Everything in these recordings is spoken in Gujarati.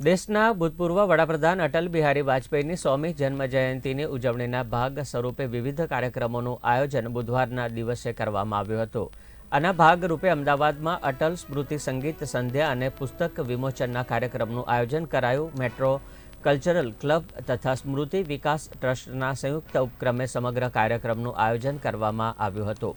દેશના ભૂતપૂર્વ વડાપ્રધાન અટલ બિહારી વાજપેયીની સોમી જન્મ જયંતિની ઉજવણીના ભાગ સ્વરૂપે વિવિધ કાર્યક્રમોનું આયોજન બુધવારના દિવસે કરવામાં આવ્યું હતું. આના ભાગરૂપે અમદાવાદમાં અટલ સ્મૃતિ સંગીત સંધ્યા અને પુસ્તક વિમોચનના કાર્યક્રમનું આયોજન કરાયું. મેટ્રો, કલ્ચરલ ક્લબ તથા સ્મૃતિ વિકાસ ટ્રસ્ટના સંયુક્ત ઉપક્રમે સમગ્ર કાર્યક્રમનું આયોજન કરવામાં આવ્યું હતું.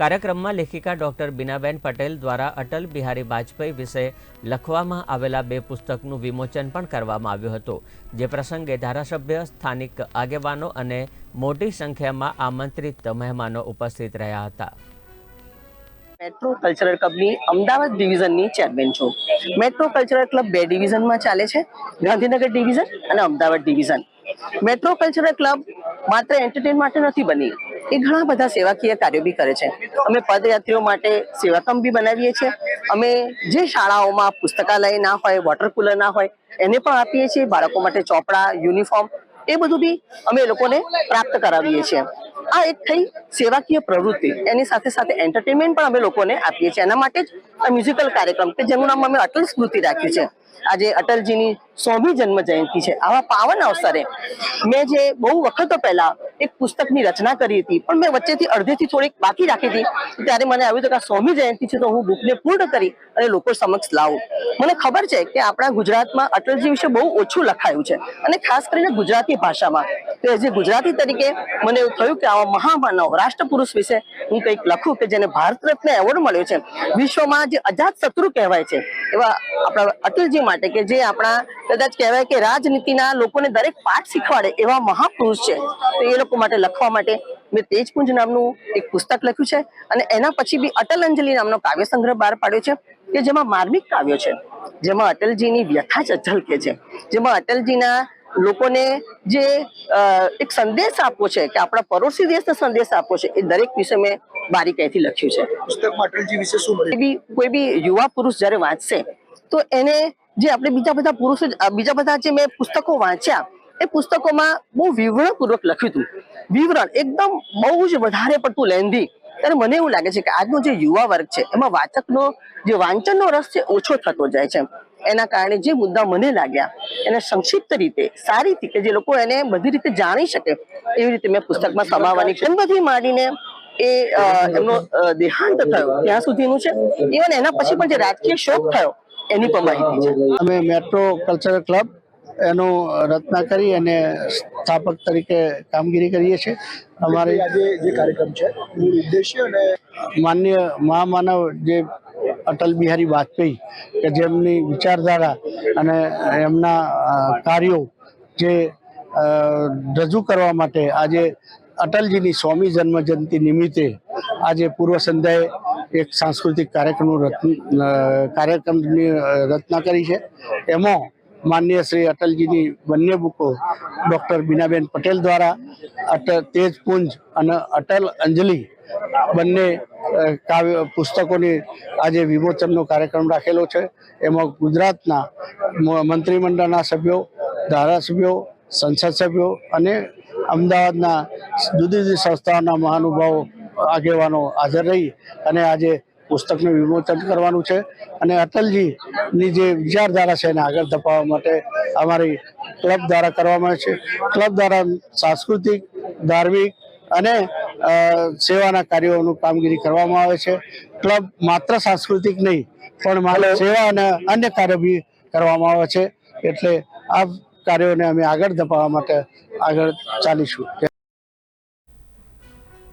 કાર્યક્રમમાં લેખિકા ડોક્ટર બીનાબેન પટેલ દ્વારા અટલ બિહારી વાજપેયી વિશે લખવામાં આવેલા બે પુસ્તકનું વિમોચન પણ કરવામાં આવ્યું હતું. જે પ્રસંગે ધારાસભ્ય, સ્થાનિક આગેવાનો અને મોટી સંખ્યામાં આમંત્રિત મહેમાનો ઉપસ્થિત રહ્યા હતા. મેટ્રો કલ્ચરલ ક્લબની અમદાવાદ ડિવિઝનની ચેરમેન છું. મેટ્રો કલ્ચરલ ક્લબ બે ડિવિઝનમાં ચાલે છે. ગાંધીનગર ડિવિઝન અને Ahmedabad division metro cultural club માત્ર એન્ટરટેન માટે નથી બની. એ ઘણા બધા સેવાકીય કાર્યો બી કરે છે. અમે પદયાત્રીઓ માટે સેવાકમ બી બનાવીએ છીએ. અમે જે શાળાઓમાં પુસ્તકાલય ના હોય વોટર કુલર ના હોય, એને પણ આપીએ છીએ. બાળકો માટે ચોપડા યુનિફોર્મ એ બધું બી અમે લોકોને પ્રાપ્ત કરાવીએ છીએ. આ એક થઈ સેવાકીય પ્રવૃત્તિ. એની સાથે સાથે એન્ટરટેનમેન્ટ પણ અમે લોકોને આપીએ છીએ. એના માટે જ આ મ્યુઝિકલ કાર્યક્રમ કે જેનું નામ અમે અટલ સ્મૃતિ રાખ્યું છે. આજે અટલજીની સોમી જન્મ જયંતિ છે. આવા પાવન અવસરે મેં જે બહુ વખતો પહેલા એક પુસ્તકની રચના કરી હતી. પણ મેં વચ્ચેથી અડધેથી થોડીક બાકી રાખી હતી. ત્યારે મને આવ્યું હતું કે સ્વામી જયંતિ છે તો હું બુકને પૂર્ણ કરી અને લોકો સમક્ષ લાવું. મને ખબર છે કે આપણા ગુજરાતમાં અટલજી વિશે બહુ ઓછું લખાયું છે અને ખાસ કરીને ગુજરાતી ભાષામાં. તો એઝ એ ગુજરાતી તરીકે મને એવું થયું કે આવા મહામાનવ રાષ્ટ્રપુરુષ વિશે હું કંઈક લખું કે જેને ભારત રત્ન એવોર્ડ મળ્યો છે. વિશ્વમાં જે અજાત શત્રુ કહેવાય છે, એવા આપણા અટલજી માટે કે જે આપણા કદાચ કહેવાય કે રાજનીતિના લોકોને દરેક પાઠ શીખવાડે એવા મહાપુરુષ છે. તો એ લોકો માટે લખવા માટે મેં તેજપુંજ નામનું એક પુસ્તક લખ્યું છે અને એના પછી બી અટલ અંજલિ નામનો કાવ્ય સંગ્રહ બહાર પાડ્યો છે કે જેમાં માર્મિક કાવ્યો છે. જેમાં અટલજીની વ્યથા જ ઝલકે છે. જેમાં અટલજીના લોકોને જે એક સંદેશ આપવો છે કે આપણા પડોશી દેશને સંદેશ આપવો છે એ દરેક વિશે મેં બારીકાઈથી લખ્યું છે. પુસ્તકમાં અટલજી વિશે શું કોઈ બી યુવા પુરુષ જ્યારે વાંચશે તો એને જે આપણે બીજા બધા પુરુષો બીજા બધા જે મેં પુસ્તકો વાંચ્યા એ પુસ્તકોમાં બહુ વિવરણપૂર્વક લખ્યું હતું. વિવરણ એકદમ બહુ જ વધારે પડતું લેન્ધી. ત્યારે મને એવું લાગે છે કે આજનો જે યુવા વર્ગ છે એમાં વાચકનો જે વાંચનનો રસ છે ઓછો થતો જાય છે. એના કારણે જે મુદ્દા મને લાગ્યા એને સંક્ષિપ્ત રીતે સારી રીતે જે લોકો એને બધી રીતે જાણી શકે એવી રીતે મેં પુસ્તકમાં સમાવવાની બધી માંડીને એ એમનો દેહાંત થયો. ત્યાં સુધીનું છે. ઇવન એના પછી પણ જે રાજકીય શોક થયો એની પણ માહિતી છે. અમે મેટ્રો કલ્ચરલ ક્લબ એનું રચના કરી અને સ્થાપક તરીકે કામગીરી કરીએ છીએ. અમારી આજે જે કાર્યક્રમ છે એનું ઉદ્દેશ્ય અને માન્ય મહામાનવ જે અટલ બિહારી વાજપેયી કે જેમની વિચારધારા અને એમના કાર્યો જે રજૂ કરવા માટે આજે અટલજીની સ્વામી જન્મ જયંતિ નિમિત્તે આજે પૂર્વ સંધ્યાએ એક સાંસ્કૃતિક કાર્યક્રમનું રચન કાર્યક્રમની રચના કરી છે. એમાં માન્ય શ્રી અટલજીની બંને બુકો ડૉક્ટર બીનાબેન પટેલ દ્વારા અટલ તેજપુંજ અને અટલ અંજલિ બંને કાવ્ય પુસ્તકોની આજે વિમોચનનો કાર્યક્રમ રાખેલો છે. એમાં ગુજરાતના મંત્રીમંડળના સભ્યો, ધારાસભ્યો, સંસદ સભ્યો અને અમદાવાદના જુદી જુદી સંસ્થાઓના મહાનુભાવો આગેવાનો હાજર રહી અને આજે પુસ્તકનું વિમોચન કરવાનું છે. અને અટલજીની જે વિચારધારા છે એને આગળ ધપાવવા માટે અમારી ક્લબ દ્વારા કરવામાં આવે છે. ક્લબ દ્વારા સાંસ્કૃતિક, ધાર્મિક અને સેવાના કાર્યોનું કામગીરી કરવામાં આવે છે. ક્લબ માત્ર સાંસ્કૃતિક નહીં પણ સેવા અને અન્ય કાર્યો બી કરવામાં આવે છે. એટલે આ કાર્યોને અમે આગળ ધપાવવા માટે આગળ ચાલીશું.